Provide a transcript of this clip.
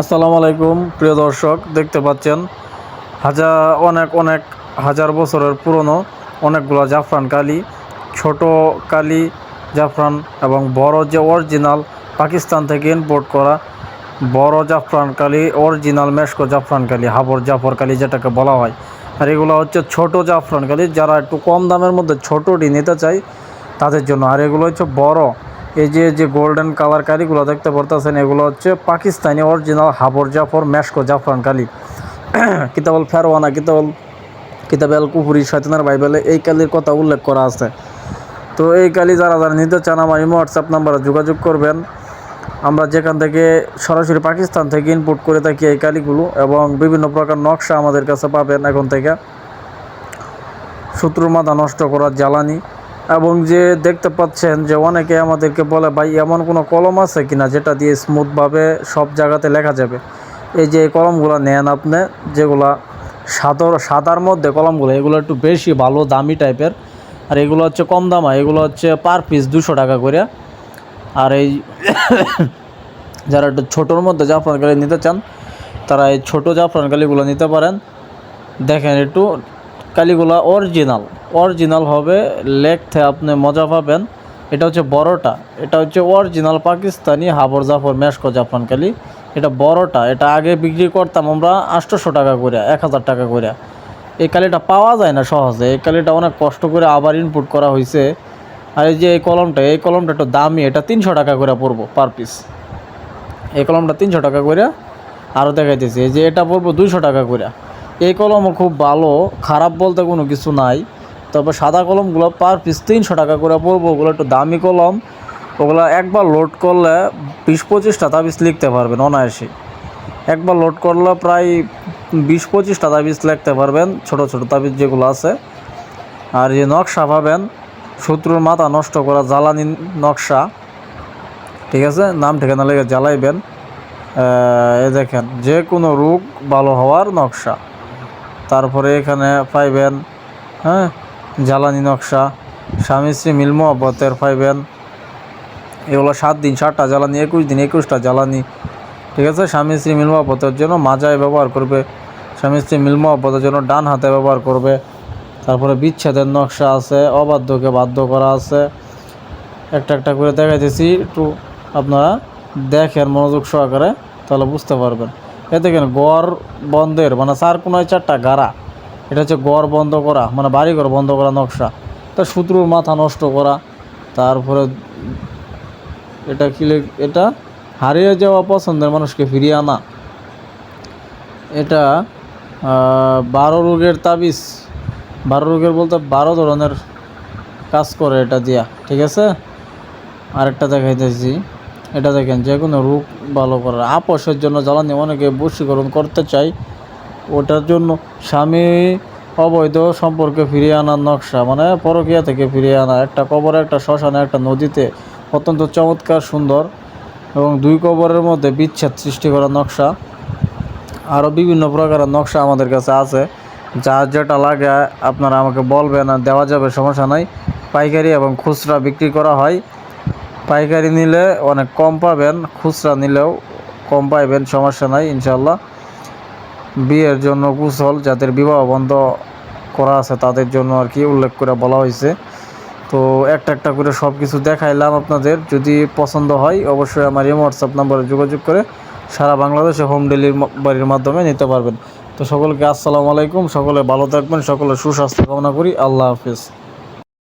আসসালামু আলাইকুম, প্রিয় দর্শক, দেখতে পাচ্ছেন হাজার অনেক অনেক হাজার বছরের পুরনো অনেকগুলো জাফরান কালি, ছোট কালি জাফরান এবং বড় যে অরিজিনাল পাকিস্তান থেকে ইম্পোর্ট করা বড় জাফরান কালি, অরিজিনাল মেশকো জাফরান কালি, হাবর জাফর কালি যেটাকে বলা হয়। আর এগুলো হচ্ছে ছোট জাফরান কালি, যারা একটু কম দামের মধ্যে ছোটটি নিতে চায়, তাদের জন্য। আর এগুলো হচ্ছে বড় এই যে যে গোল্ডেন কালার কালিগুলো দেখতে পারতেছেন, এগুলো হচ্ছে পাকিস্তানি অরিজিনাল হাবর জাফর মেশকো জাফরান কালি। কিতাবল ফেরওয়ানা কিতাবল কিতাবে আল শয়তানের বাইবেলে এই কালির কথা উল্লেখ করা আছে। তো এই কালি যারা যারা নিতে চান, আমার ইমো হোয়াটসঅ্যাপ নাম্বারে যোগাযোগ করবেন। আমরা যেখান থেকে সরাসরি পাকিস্তান থেকে ইনপুট করে থাকি এই কালিগুলো এবং বিভিন্ন প্রকার নকশা আমাদের কাছে পাবেন। এখন থেকে শত্রুর মাথা নষ্ট করার জ্বালানি এবং যে দেখতে পাচ্ছেন যে অনেকে আমাদেরকে বলে, ভাই, এমন কোনো কলম আছে কিনা যেটা দিয়ে স্মুথভাবে সব জায়গাতে লেখা যাবে? এই যে এই কলমগুলো নেন আপনি, যেগুলা সাদর, সাদার মধ্যে কলমগুলো, এগুলো একটু বেশি ভালো, দামি টাইপের। আর এগুলো হচ্ছে কম দামা এগুলো হচ্ছে পার পিস দুশো টাকা করে। আর এই যারা একটু ছোটোর মধ্যে জাফরান কালি নিতে চান, তারা এই ছোটো জাফরান কালিগুলো নিতে পারেন। দেখেন একটু কালিগুলা অরিজিনাল অরিজিনাল হবে, লেখতে আপনি মজা পাবেন। এটা হচ্ছে বড়টা, এটা হচ্ছে অরিজিনাল পাকিস্তানি হাবর জাফর মেশকো জাফরান কালি। এটা বড়টা, এটা আগে বিক্রি করতাম আমরা আটশোশো টাকা করে, এক হাজার টাকা করে। এই কালিটা পাওয়া যায় না সহজে, এই কালিটা অনেক কষ্ট করে আবার ইনপুট করা হয়েছে। আর এই যে এই কলমটা এই কলমটা একটু দামি, এটা তিনশো টাকা করে পড়ব পার পিস এই কলমটা তিনশো টাকা করে আরও দেখাইতেছি, এই যে এটা পড়ব দুইশো টাকা করে। এই কলমও খুব ভালো, খারাপ বলতে কোনো কিছু নাই। তবে সাদা কলমগুলো পার পিস তিনশো টাকা করে পড়ব। ওগুলো একটু দামি কলম। ওগুলো একবার লোড করলে বিশ পঁচিশটা তাবিজ লিখতে পারবেন অনায়াসে। একবার লোড করলে প্রায় বিশ পঁচিশটা তাবিজ লিখতে পারবেন, ছোট ছোট তাবিজ যেগুলো আছে। আর যে নকশা পাবেন, শত্রুর মাথা নষ্ট করা জ্বালানি নকশা, ঠিক আছে? নাম ঠিকানা লেগে জ্বালাইবেন। এ দেখেন যে কোনো রোগ ভালো হওয়ার নকশা। তারপরে এখানে পাইবেন হ্যাঁ? জ্বালানি নকশা, স্বামী স্ত্রী মিল মহব্বতের পাইবেন এগুলো সাত দিন, সাতটা জ্বালানি, একুশ দিন, একুশটা জ্বালানি। ঠিক আছে? স্বামী স্ত্রী মিল মহব্বতের জন্য মাজায় ব্যবহার করবে। স্বামী স্ত্রী মিল মহব্বতের জন্য ডান হাতে ব্যবহার করবে। তারপরে বিচ্ছেদের নকশা আছে, অবাধ্যকে বাধ্য করা আছে। একটা একটা করে দেখাইতেছি, একটু আপনারা দেখেন, মনোযোগ সহকারে, তাহলে বুঝতে পারবেন। এ দেখেন, গড় বন্ধের মানে চার কোনায় চারটা গাড়া। এটা হচ্ছে গড় বন্ধ করা মানে বাড়িঘর বন্ধ করা নকশা। তা শত্রুর মাথা নষ্ট করা, তারপরে এটা কি লেখ- এটা হারিয়ে যাওয়া পছন্দের মানুষকে ফিরিয়ে আনা। এটা বারো রোগের তাবিজ, বারো রোগের বলতে বারো ধরনের কাজ করে এটা দিয়া, ঠিক আছে? আরেকটা দেখাইতেছি, এটা দেখেন, যে কোনো রোগ ভালো করার। আপসের জন্য জ্বালানি অনেকে বশীকরণ করতে চাই ওটার জন্য স্বামী অবৈধ সম্পর্কে ফিরিয়ে আনার নকশা মানে পরকিয়া থেকে ফিরিয়ে আনা, একটা কবরে, একটা শ্মশানে, একটা নদীতে অত্যন্ত চমৎকার, সুন্দর এবং দুই কবরের মধ্যে বিচ্ছেদ সৃষ্টি করা নকশা। আরও বিভিন্ন প্রকারের নকশা আমাদের কাছে আছে। যার যেটা লাগে আপনারা আমাকে বলবেন আর দেওয়া যাবে, সমস্যা নাই। পাইকারি এবং খুচরা বিক্রি করা হয়। পাইকারি নিলে অনেক কম পাবেন, খুচরা নিলেও কম পাইবেন, সমস্যা নাই ইনশাল্লাহ বিয়ের জন্য কুশল যাদের বিবাহ বন্ধ করা আছে তাদের জন্য আর কি উল্লেখ করে বলা হয়েছে। তো একটা একটা করে সব কিছু দেখাইলাম আপনাদের। যদি পছন্দ হয়, অবশ্যই আমার এই হোয়াটসঅ্যাপ নাম্বারে যোগাযোগ করে সারা বাংলাদেশে হোম ডেলিভারির মাধ্যমে নিতে পারবেন। তো সকলকে আসসালামু আলাইকুম। সকলে ভালো থাকবেন। সকলে সুস্বাস্থ্য কামনা করি। আল্লাহ হাফিজ।